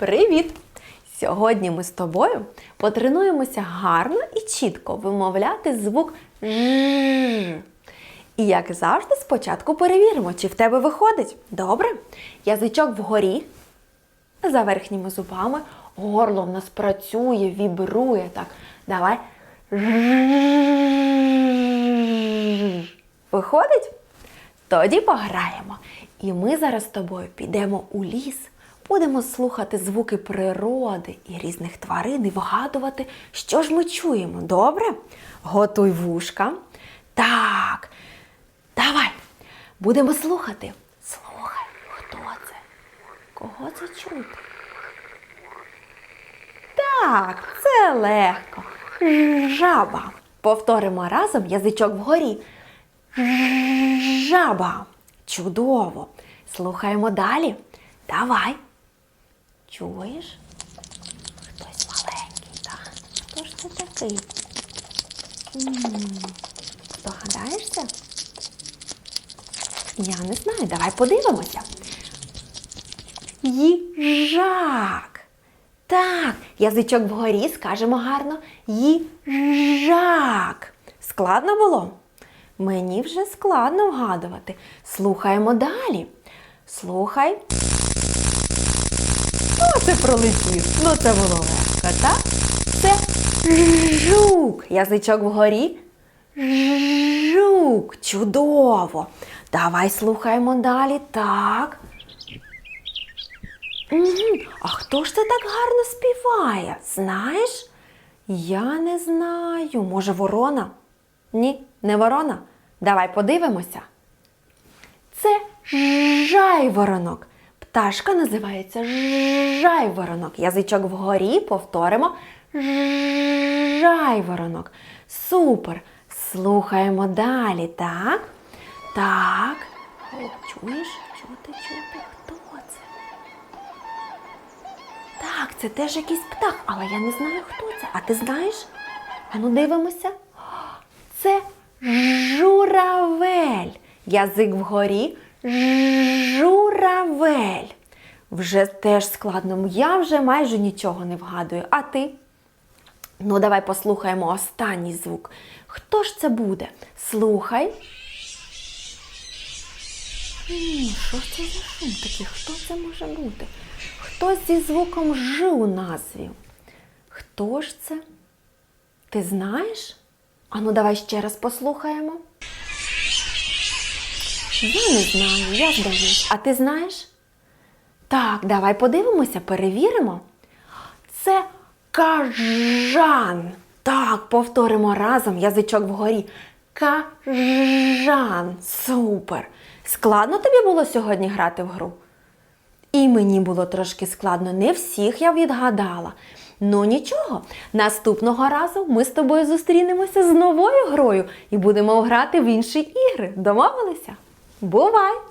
Привіт! Сьогодні ми з тобою потренуємося гарно і чітко вимовляти звук «ж». І як завжди, спочатку перевіримо, чи в тебе виходить. Добре? Язичок вгорі, за верхніми зубами. Горло в нас працює, вібрує. Так, давай. Виходить? Тоді пограємо. І ми зараз з тобою підемо у ліс, будемо слухати звуки природи і різних тварин і вгадувати, що ж ми чуємо. Добре? Готуй вушка. Так. Давай. Будемо слухати. Слухай, хто це? Кого це чути? Так, це легко. Жаба. Повторимо разом язичок вгорі. Жаба. Чудово. Слухаємо далі. Давай. Чуєш? Хтось маленький, так? Хто ж це такий? М, Здогадаєшся? Я не знаю, давай подивимося. Їжак. Так, язичок вгорі скажемо гарно. Їжак. Складно було? Мені вже складно вгадувати. Слухаємо далі. Слухай. Хто це пролетів? Ну це було так? Це жук. Язичок вгорі. Жук. Чудово. Давай слухаємо далі. Так. А хто ж це так гарно співає? Знаєш? Я не знаю. Може, ворона? Ні, не ворона. Давай подивимося. Це жайворонок. Пташка називається жайворонок. Язичок вгорі повторимо жайворонок. Супер. Слухаємо далі, так? Так. Чуєш? Чути, чути, хто це? Так, це теж якийсь птах, але я не знаю, хто це. А ти знаєш? Ану дивимося. Це журавель. Язик вгорі. Журавель. Вже теж складно. Я вже майже нічого не вгадую. А ти? Ну, давай послухаємо останній звук. Хто ж це буде? Слухай. Що це за шум такий? Хто це може бути? Хтось зі звуком Ж у назві. Хто ж це? Ти знаєш? Ану, давай ще раз послухаємо. Я не знаю, я здаюсь. А ти знаєш? Так, давай подивимося, перевіримо. Це кажан. Так, повторимо разом язичок вгорі. Кажан. Супер. Складно тобі було сьогодні грати в гру? І мені було трошки складно, не всіх я відгадала. Ну нічого, наступного разу ми з тобою зустрінемося з новою грою і будемо грати в інші ігри. Домовилися? Бувай!